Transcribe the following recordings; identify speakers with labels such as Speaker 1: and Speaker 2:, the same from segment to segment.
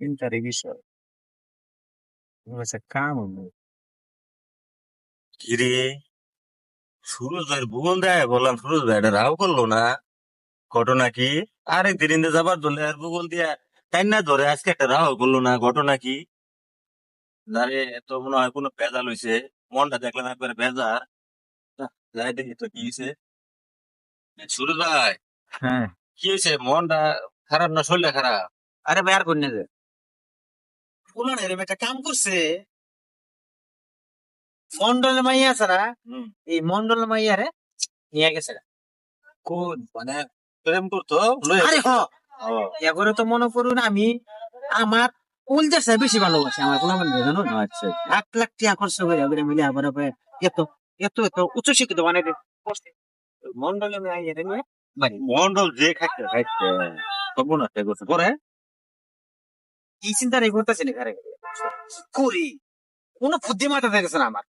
Speaker 1: চিন্তারই বিষয় কাম
Speaker 2: কিরে সুরজ ভাইয়ের ভুবন দেয় বললাম সুরজ ভাই এটা রাও করল না ঘটনা কি আরেক দিন ইন্দে যাবার ধরলে আর ভূগোল দিয়া তাই না ধরে আজকে একটা রাও করল না ঘটনা কি দাঁড়িয়ে তো মনে হয় কোনো পেজা লইছে মনটা দেখলাম একবারে পেজা যাই দেখি তো কি হয়েছে সুরজ ভাই
Speaker 1: হ্যাঁ
Speaker 2: কি হয়েছে মনটা খারাপ না শরীরটা খারাপ
Speaker 1: আরে ভাই আর কোন
Speaker 3: এরম একটা কাম করছে। মন্ডল মাইয়া আছে না? এই মন্ডল মাইয়া রে নিয়ে গেছে
Speaker 2: কোন? মানে প্রেম করতো?
Speaker 3: আরে হ। এবারে তো মনে করুন আমি আমার উলজার সাহেব বেশি ভালোবাসে আমার কোনো মানে জানো?
Speaker 2: আচ্ছা
Speaker 3: লাখ লাখ টাকা খরচ করে এবারে মিলে আবার এত এত এত উচ্চ শিক্ষিত বানাইতে মন্ডলে মাইয়া রে
Speaker 2: মন্ডল যে খাইতে খাইতে তবু না সে করছে পরে?
Speaker 3: চিন্তাটাই করতেছি না ঘরে করি কোনো বুদ্ধি মাথা দেখেছে না আমার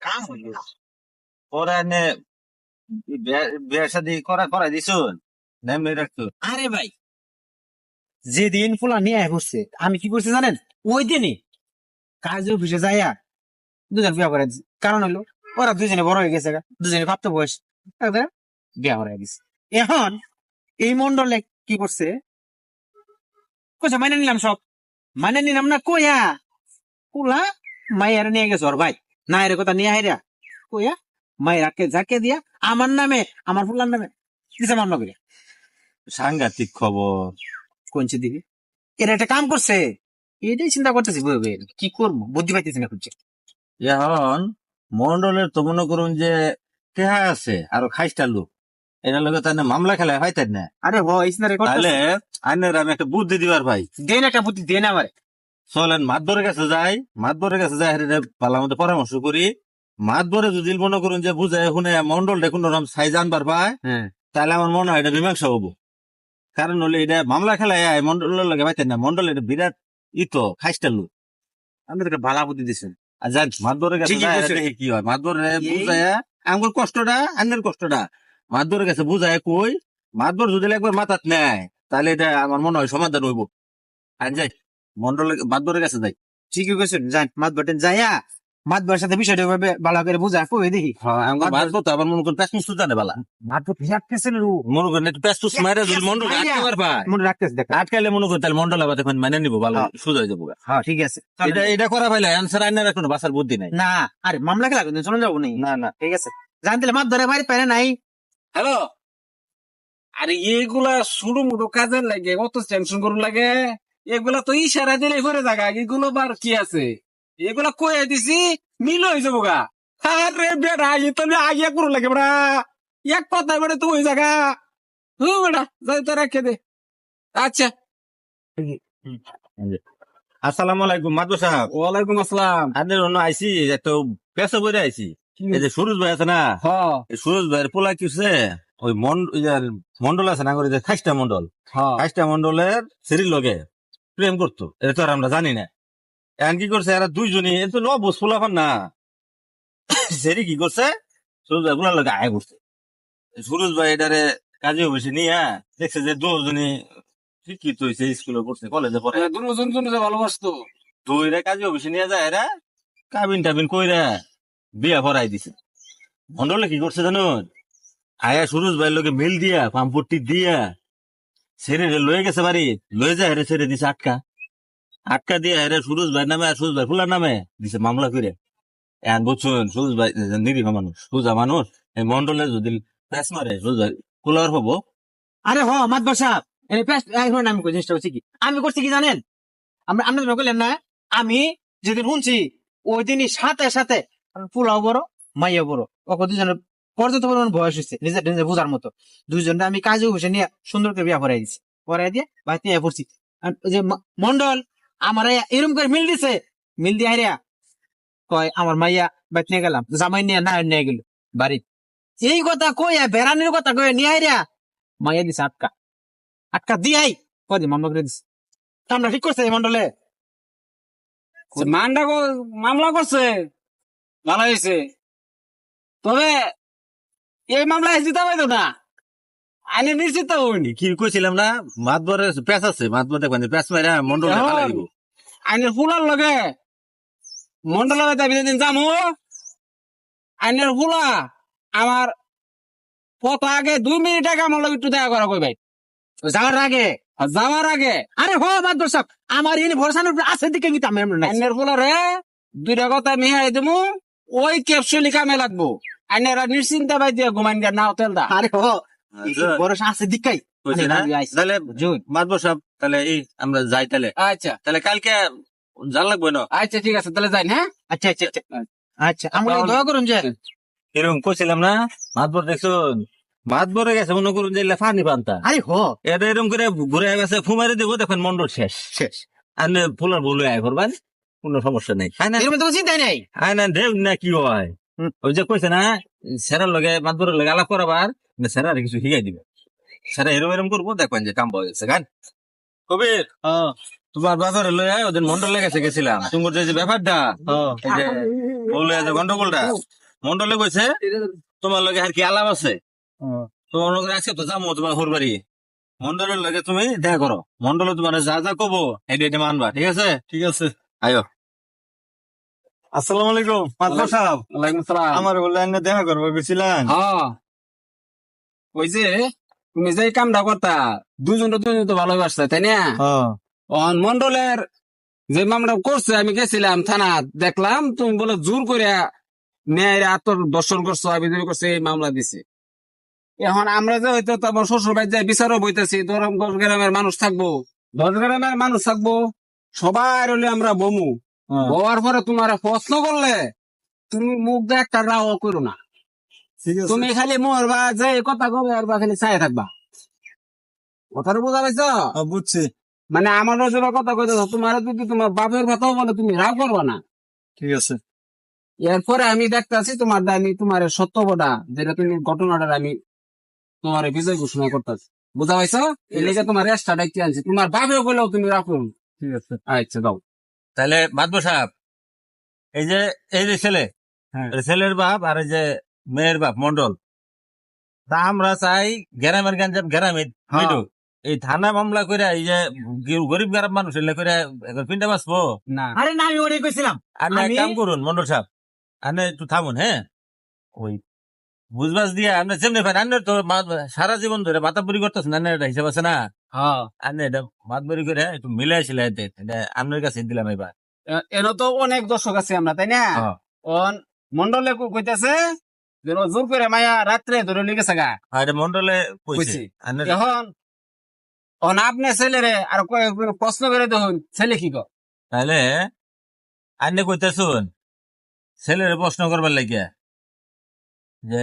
Speaker 3: কাম
Speaker 2: করা করা দিছ নেমে রাখছো
Speaker 3: আরে ভাই যেদিন ফুলা নিয়ে করছে আমি কি করছি জানেন ওই দিনই কাজে অফিসে যাইয়া দুজন বিয়া করে। কারণ হইল ওরা দুজনে বড় হয়ে গেছে দুজনে প্রাপ্ত বয়স বিয়া করে দিছে এখন এই মন্ডলে কি করছে কইছে, মাইনে নিলাম সব। মাইনে নিলাম না, কইয়া? পুলা, মাইয়ারে নিয়ে গেছে ভাই। না এর কথা নিয়ে হাইরা কইয়া মাইরাকে যাকে দিয়া, আমার নামে, আমার ফুলার নামে দিছে মামলা করে
Speaker 2: সাংঘাতিক খবর।
Speaker 3: কোনছে দিকে এরা একটা কাম করছে। এটাই চিন্তা করতেছি কি করব? বুদ্ধি পাইতেছি না খুঁজছে
Speaker 2: এখন মন্ডলের তো মনে করুন যে কেহা আছে, আরও খাইস্টা লোক। এটা তাই মামলা খেলায় পাইতেন না?
Speaker 3: আরে হ ইসনা রেকর্ড
Speaker 2: তাহলে আইনের আমি একটা বুদ্ধি দিবার ভাই।
Speaker 3: দেন একটা বুদ্ধি দেন আমার।
Speaker 2: চলেন মাতবরের কাছে যাই মাতবরের কাছে যাই হেরে পালা মতো পরামর্শ করি। মাতবরে যদি মনে করুন যে বুঝায় শুনে মন্ডলটা কোন রকম সাইজ আনবার পায়
Speaker 3: হ্যাঁ।
Speaker 2: তাহলে আমার মনে হয় এটা মীমাংসা হব। কারণ হলে এটা মামলা খেলায় মন্ডলের লাগে পাইতেন না মন্ডল এটা বিরাট ইতো খাইস্টা লোক।
Speaker 3: আমি তো ভালো বুদ্ধি দিছেন।
Speaker 2: আর যাক মাতবরের কাছে যাই কি হয়। মাতবরে বুঝায় আমার কষ্টটা আন্নের কষ্টটা। মাতবরের কাছে বুঝায় কই মাতবর যদি একবার মাথাত নেয় তাহলে এটা আমার মনে হয় সমাধান হইব। আর যাই মন্ডলের মাতবরের কাছে যাই।
Speaker 3: ঠিকই কইছেন যান মাত বাটেন যাইয়া মাতবার সাথে বিষয়টা ভাবে ভালো করে বুঝা কই দেখি।
Speaker 2: হ্যাঁ মাতবর তো আবার মনে করেন প্যাস মুস্তু জানে বালা।
Speaker 3: মাত বাট হিসাব কেসেন রু?
Speaker 2: মনে করেন একটু প্যাস মারে যদি মন্ডল। আটকে পারবা
Speaker 3: মনে রাখতেছ দেখ।
Speaker 2: আটকাইলে মনে করেন তাহলে মন্ডল আবার এখন মানে নিব ভালো
Speaker 3: হ্যাঁ।
Speaker 2: সুযোগ হয়ে যাব।
Speaker 3: হ্যাঁ ঠিক আছে।
Speaker 2: এটা এটা করা পাইলে অ্যান্সার আইনার কোনো বাসার বুদ্ধি নাই।
Speaker 3: না আরে মামলা খেলা কিন্তু চলে যাব নেই
Speaker 2: না না।
Speaker 3: ঠিক আছে। জানতে মাত ধরে মারি পারে নাই।
Speaker 1: হ্যালো? আরে এগুলা শুরু মুড়ো কাজের লাগে অত টেনশন করুন লাগে। এগুলা তো ইশারা দিলে করে জায়গা এগুলো বার কি আছে? এগুলা কয়ে দিছি মিল হয়ে যাব গা। আরে বেড়া আগে তো আগে করুন লাগে বেড়া এক কথা বেড়ে তো ওই জায়গা হু। বেড়া যাই তো রেখে দে। আচ্ছা।
Speaker 2: আসসালামু আলাইকুম মাদু সাহেব।
Speaker 1: ওয়ালাইকুম আসসালাম।
Speaker 2: অন্য আইসি একটা পেশা বইরে আইসি এই যে সুরজ ভাই আছে না?
Speaker 1: হ
Speaker 2: এই সুরজ ভাইয়ের পোলা কি ওই মন- মন্ডল আছে না করে যে খাইস্টা মন্ডল?
Speaker 1: হ
Speaker 2: খাইস্টা মন্ডলের শরীর লগে প্রেম করতো। এটা তো আর আমরা জানি না। এখন কি করছে? এরা দুইজনই এ তো লব পোলাফান না। সেরি কি করছে? সুরজ ভাই পোলার লগে আয় করছে সুরজ ভাই এটারে কাজে অফিসে নিয়ে দেখছে যে দুজনই শিক্ষিত হয়েছে স্কুলে পড়ছে কলেজে পড়ে।
Speaker 1: দুজন জন ভালোবাসতো।
Speaker 2: দুইরা কাজে অফিসে নিয়ে যায় এরা। কাবিন টাবিন কইরা বিয়া ভরাই দিছে। মন্ডলে কি করছে জানো? আয়া সুরজ ভাইয়ের লোকে মিল দিয়া পাম্পটি দিয়া। ছেড়ে লয়ে গেছে বাড়ি লয়ে যায় হেরে ছেড়ে দিছে আটকা। আটকা দিয়ে হেরে সুরজ ভাই নামে আর সুরজ ভাই ফুলার নামে দিছে মামলা করে এখন বুঝছুন সুরজ ভাই নিরীহ মানুষ সুজা মানুষ এই মন্ডলে যদি প্যাস মারে সুরজ ভাই কুলার হব।
Speaker 3: আরে হ, মাত বসা এনে পেস্ট এখন আমি জিনিসটা হচ্ছে কি? আমি করছি কি জানেন? আমরা আপনি তো বললেন না, আমি যেদিন শুনছি, ওই দিনই সাথে সাথে পোলাও বড় মাইয়া বড়। ওকে দুজনের পর্যাপ্ত পরিমাণ বয়স হয়েছে নিজের নিজে বোঝার মতো। দুইজনটা আমি কাজে বসে নিয়ে সুন্দর করে বিয়া ভরাই দিছি। ভরাই দিয়ে বাড়িতে নিয়ে পড়ছি। যে মন্ডল, আমার এরম করে মিল দিছে। মিল দিয়ে হারিয়া কয়, আমার মাইয়া বাইতে নিয়ে গেলাম, জামাই নিয়ে না নিয়ে গেল বাড়ি। এই কথা কইয়া, বেড়ানির কথা কয়ে নিয়ে হারিয়া মাইয়া দিছে আটকা। আটকা দিয়াই কদিন মামলা করে দিছে। কামটা ঠিক করছে এই মন্ডলে?
Speaker 1: মান্ডা মামলা করছে। ভালো হয়েছে। তবে এই মামলায় জিতা পাইতো না। আইনে নিশ্চিত হইনি।
Speaker 2: কি কইছিলাম না? মাতবরে প্যাচ আছে মাতবর দেখবেন প্যাচ মাইরা মন্ডল দিব।
Speaker 1: আইনের ফুলার লগে মন্ডলের দাবি দিন যামু আইনের ফুলা আমার কত আগে দুই মিনিট আগে আমার লগে একটু দেখা করা কই ভাই
Speaker 3: যাওয়ার আগে
Speaker 1: যাওয়ার আগে
Speaker 3: আরে হো মাদ্র সাহেব আমার এনে ভরসানোর উপর আছে দিকে কিন্তু আমি নাই।
Speaker 1: আইনের ফুলারে দুইটা কথা মিহাই দেবো ওই ক্যাপসুলি কামে লাগবো। আইনেরা নিশ্চিন্তা বাই দিয়ে ঘুমাইন দিয়া নাও তেল দা।
Speaker 3: আরে হো ভরসা আছে দিকাই।
Speaker 2: তাহলে মাতবর সাহেব তাহলে এই আমরা যাই তাহলে।
Speaker 1: আচ্ছা।
Speaker 2: তাহলে কালকে জান লাগবে না?
Speaker 1: আচ্ছা ঠিক আছে তাহলে যাই হ্যাঁ?
Speaker 3: আচ্ছা আচ্ছা আচ্ছা। আচ্ছা। আমরা দোয়া করুন যে।
Speaker 2: এরকম কইছিলাম না? মাতবর দেখছুন। মাতবরে গেছে মনে করুন যে ফানি পান্তা।
Speaker 3: আরে হো।
Speaker 2: এটা এরকম করে ঘুরে গেছে ফুমারে দেবো দেখেন মন্ডল শেষ।
Speaker 3: শেষ।
Speaker 2: আর ফুলার বলে আয় করবেন কোনো সমস্যা নেই। হ্যাঁ না
Speaker 3: এর মধ্যে চিন্তাই নাই।
Speaker 2: হ্যাঁ না দেব না কি হয় ওই যে কইছে না সেরার লগে মাতবরের লগে আলাপ করাবার সেরার কিছু শিখাই দিবে। সেরা এরম এরম করব দেখবেন যে কাম পাওয়া গেছে গান। কবির তোমার বাজারে লয়ে আয়, ওদের মন্ডলে গেছে গেছিলাম। তোমার যে ব্যাপারটা এই যে বলে যে গন্ডগোলটা মন্ডলে কইছে তোমার লগে আর কি আলাপ আছে? তোমার লগে আজকে তো যাব তোমার ঘর বাড়ি মন্ডলের লগে তুমি দেখা করো। মন্ডলে তোমার যা যা কবো এটা এটা মানবা ঠিক আছে?
Speaker 4: ঠিক আছে।
Speaker 2: আয়ো।
Speaker 4: আসসালামু আলাইকুম সাহেব।
Speaker 1: ওয়ালাইকুম সালাম।
Speaker 4: আমার অনলাইনে দেখা করব গেছিলেন।
Speaker 1: হ্যাঁ। ওই যে তুমি যে কামটা করতা দুজন দুজন তো ভালোবাসতা তাই না?
Speaker 4: হ্যাঁ।
Speaker 1: অন মন্ডলের যে মামলা করছে আমি গেছিলাম থানা দেখলাম তুমি বলে জোর করে ন্যায় আত্ম দর্শন করছ আবেদন করছে এই মামলা দিছে। এখন আমরা যে হয়তো তোমার শ্বশুর বাড়ি যাই বিচারও বইতেছি ধরম গ্রামের মানুষ থাকব। দশ গ্রামের মানুষ থাকব সবাই হলে আমরা বমু।
Speaker 4: হ্যাঁ।
Speaker 1: হওয়ার পরে তোমার প্রশ্ন করলে তুমি মুখ দিয়ে একটা রাও করো না। তুমি খালি মরবা যে কথা কবে আর খালি চাই থাকবা। কথাটা বোঝা পাইছ?
Speaker 4: হ্যাঁ, বুঝছি।
Speaker 1: মানে আমার যেটা কথা কইতে তোমার যদি তোমার বাপের কথাও বলে তুমি রাগ করবা না।
Speaker 4: ঠিক আছে।
Speaker 1: এরপরে আমি দেখতেছি তোমার আমি তোমার সত্যবটা যেটা তুমি ঘটনাটা আমি তোমার বিজয় ঘোষণা করতেছি। বুঝা পাইছ? এই লেগে তোমার রেস্টটা ডাকতে আনছি। তোমার বাপেও বলেও তুমি না।
Speaker 4: ঠিক আছে।
Speaker 1: আচ্ছা দাও
Speaker 2: তাহলে সাহেব এই যে এই যে ছেলে
Speaker 4: হ্যাঁ।
Speaker 2: ছেলের বাপ আর এই যে মেয়ের বাপ মন্ডল তা আমরা চাই গ্রামের গঞ্জাম গ্রামে
Speaker 4: হ্যাঁ।
Speaker 2: এই থানা মামলা করে এই যে গরিব গরিব মানুষ এলে করে পিন্ডা বাঁচবো?
Speaker 1: না।
Speaker 3: আরে না আমি ওটাই কইছিলাম।
Speaker 2: আর এক কাম করুন মন্ডল সাহেব আপনি একটু থামুন হ্যাঁ? ওই। বুঝবাস দিয়ে আপনি যেমনি পারেন আপনি তো সারা জীবন ধরে আপনার একটা হিসাব আছে না?
Speaker 1: হ্যাঁ।
Speaker 2: আপনি এটা মাতবরি করে একটু মিলাই সিলাই দেন এটা আপনার কাছে দিলাম এবার।
Speaker 1: এ- তো অনেক দর্শক আছে আমরা তাই না?
Speaker 2: হ্যাঁ।
Speaker 1: অন মন্ডলে কইতাছে যে জোর করে মায়া রাত্রে ধরে লিখে গা।
Speaker 2: আর মন্ডলে
Speaker 1: কইছে। এখন অন আপনি ছেলেরে আর কয়েক প্রশ্ন করে দেখুন ছেলে কি কর
Speaker 2: তাহলে আন্নে কইতে শুন ছেলের প্রশ্ন করবার লাগিয়া যে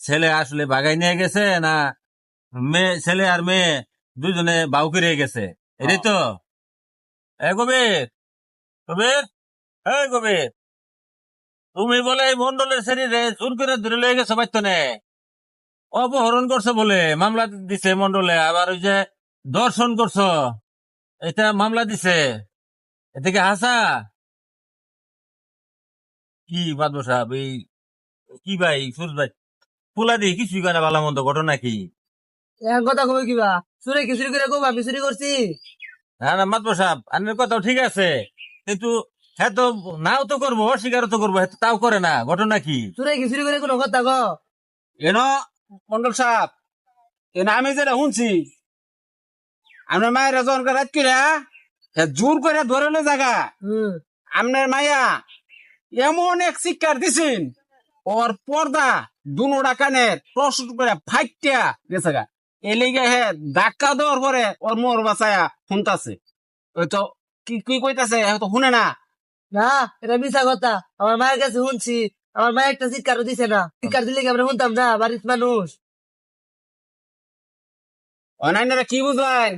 Speaker 2: ছেলে আসলে বাগাই নিয়ে গেছে না মেয়ে ছেলে আর মেয়ে দুজনে বাউ করে গেছে। এটাই তো? এ কবির কবির এ কবির তুমি বলে এই মন্ডলের শরীরে জোর করে ধরে লয়ে গেছো বাইতো নে অপহরণ করছ বলে মামলা দিছে মন্ডলে আবার ওই যে দর্শন করছ এটা মামলা দিছে। এদিকে হাসা? কি বাদব সাহেব এই কি ভাই সুরজ ভাই পোলা দিয়ে কিছুই করে ভালো মন্দ ঘটনা কি?
Speaker 5: এক কথা কবে কিবা? চুরি কিচুরি করে কবা আমি চুরি করছি
Speaker 2: না না মাতব সাহেব আপনার কথাও ঠিক আছে। কিন্তু হ্যাঁ তো নাও তো করব অস্বীকারও তো করব হ্যাঁ তো তাও করে না ঘটনা কি?
Speaker 5: চুরি কিচুরি করে কোনো কথা গো
Speaker 1: এন মন্ডল সাহেব এন আমি যেটা শুনছি আপনার মায়ের জন রাত করে জোর করে ধরে লে জায়গা
Speaker 5: হুম
Speaker 1: আপনার মায়া এমন এক শিক্ষার দিছেন ওর পর্দা দুনোটা কানের প্রশ্ন করে ফাইটিয়া গেছে গা এই লিগে হে ধাক্কা দেওয়ার পরে ওর মোর বাসায়া শুনতাছে। ওই তো কি কি কইতাছে? তো শুনে না।
Speaker 5: না এটা মিছা কথা। আমার মায়ের কাছে শুনছি। আমার মায়ের একটা চিৎকারও দিছে না। চিৎকার দিলে কি আমরা শুনতাম না? বাড়ির মানুষ।
Speaker 1: অনাইনারা কি বুঝলেন?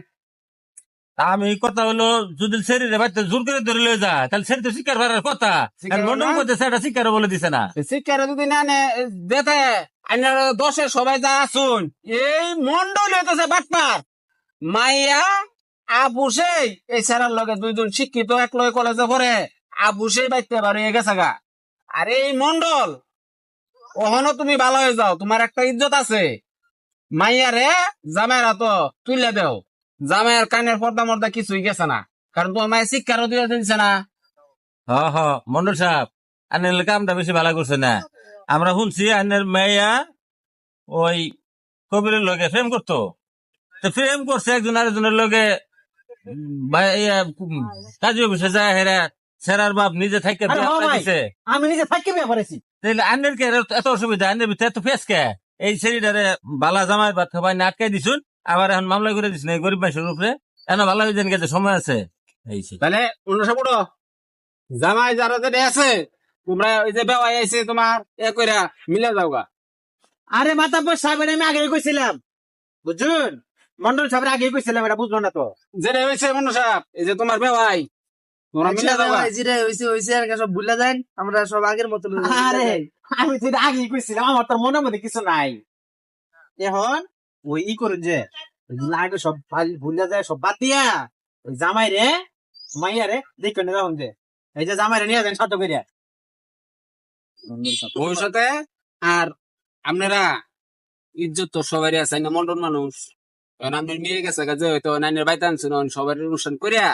Speaker 2: আমি কথা হলো যদি শরীরে বাড়িতে জোর করে ধরে লয়ে যায় তাহলে শরীর তো শিকার করার কথা।
Speaker 1: স্বীকার
Speaker 2: আর মন্ডল
Speaker 1: না?
Speaker 2: করতে সেটা শিকারও বলে দিছে না।
Speaker 1: শিক্ষারে যদি না নে দেতে আইনারা দশে সবাই যা আসুন। এই মন্ডল হইতেছে বাটপার। মাইয়া আবুসেই এই স্যারের লগে দুইজন শিক্ষিত এক লগে কলেজে পড়ে। আবুসেই বাইতে পারে গেছে গা। আর এই মন্ডল ওহনো তুমি ভালো হয়ে যাও তোমার একটা ইজ্জত আছে। মাইয়া রে জামাইরা তো তুলে দেও। জামাইয়ের কানের পর্দা মর্দা কিছুই গেছে না। কারণ তোমার মায়ের শিক্ষারও দিয়ে দিচ্ছে না।
Speaker 2: হ হ মন্ডল সাহেব আনের কামটা বেশি ভালো করছে না। আমরা শুনছি আনের মেয়া ওই কবিরের লগে প্রেম করতো। তো প্রেম করছে একজন আরেকজনের লগে। ইয়া, কাজী অফিসে যায় হেরা সেরার বাপ নিজে থাকতে
Speaker 3: আমি নিজে থাকি বিয়া করেছি
Speaker 2: তাহলে আন্নের কে এত- অসুবিধা? আন্নের ভিতরে এত ফেস কে এই ছেলেটারে বালা জামাই ভাত খাবাই না আটকাই দিছুন। আবার এখন মামলা করে দিস না গরিব মানুষের উপরে। এখন ভালো হয়ে যান গেছে সময় আছে।
Speaker 1: তাহলে উন্নসা পড়ো জামাই যারা যেটা আছে তোমরা ওই যে বেওয়াই আইছে তোমার এ কইরা মিলে যাও গা
Speaker 3: আরে মাতা পর সাহেবের আমি আগে কইছিলাম। বুঝুন? মন্ডল সাহেবের আগে কইছিলাম এটা বুঝলো না তো।
Speaker 1: যেটা হয়েছে উন্নসা এই যে তোমার বেওয়াই তোমরা মিলে যাও গা
Speaker 5: যেটা হয়েছে হয়েছে আর সব ভুলে যান আমরা সব আগের মতো
Speaker 3: আরে আমি তো এটা আগেই কইছিলাম আমার তো মনে মধ্যে কিছু নাই। এখন ওই ই করুন যে লাগে সব ভাল- ভুলে যায়, সব বাদ দিয়া, ওই জামাই রে, মাইয়া রে, দেখো না যখন যে। এই যে জামাই রে, নিয়ে যান সাথে করিয়া
Speaker 1: ভবিষ্যতে আর আপনারা ইজ্জত তো সবারই আছে, না মন্ডল মানুষ। এখন আমাদের মেয়ে গেছে কাজে হয়তো নাইনের বাইতে আনছেন সবার অনুষ্ঠান করিয়া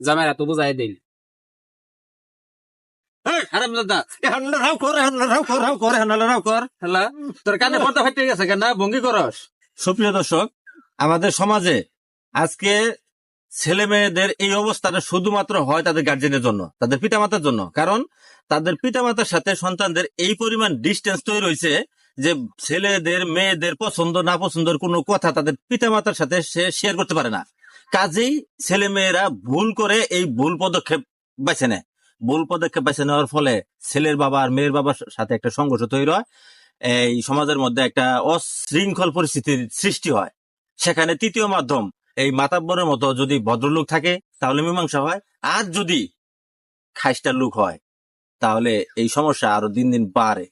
Speaker 1: জামাইরা তো বুঝাই দিন।
Speaker 2: তোর কানে পর্দা ফাইতে গেছে কেন ভঙ্গি করস। সুপ্রিয় দর্শক, আমাদের সমাজে আজকে ছেলে মেয়েদের এই অবস্থাটা শুধুমাত্র হয় তাদের গার্জেনের জন্য, তাদের পিতামাতার জন্য। কারণ তাদের পিতামাতার সাথে সন্তানদের এই পরিমাণ ডিস্টেন্স তৈরি হয়েছে যে ছেলেদের, মেয়েদের পছন্দ না পছন্দের কোনো কথা তাদের পিতামাতার সাথে সে শেয়ার করতে পারে না। কাজেই ছেলে মেয়েরা ভুল করে এই ভুল পদক্ষেপ বেছে নেয়। ভুল পদক্ষেপ বেছে নেওয়ার ফলে ছেলের বাবা আর মেয়ের বাবার সাথে একটা সংঘর্ষ তৈরি হয়। এই সমাজের মধ্যে একটা অশৃঙ্খল পরিস্থিতির সৃষ্টি হয়। সেখানে তৃতীয় মাধ্যম, এই মাতাব্বরের মতো যদি ভদ্রলোক থাকে, তাহলে মীমাংসা হয়। আর যদি খাইস্টা লোক হয়, তাহলে এই সমস্যা আরও দিন দিন বাড়ে।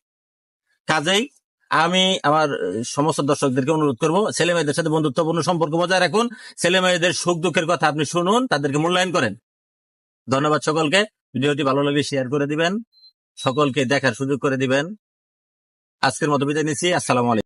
Speaker 2: কাজেই আমি আমার সমস্ত দর্শকদেরকে অনুরোধ করব ছেলে মেয়েদের সাথে বন্ধুত্বপূর্ণ সম্পর্ক বজায় রাখুন। ছেলে মেয়েদের সুখ দুঃখের কথা আপনি শুনুন, তাদেরকে মূল্যায়ন করেন। ধন্যবাদ সকলকে। ভিডিওটি ভালো লাগলে শেয়ার করে দিবেন। সকলকে দেখার সুযোগ করে দিবেন। আজকের মতো বিদায় নিচ্ছি। আসসালামু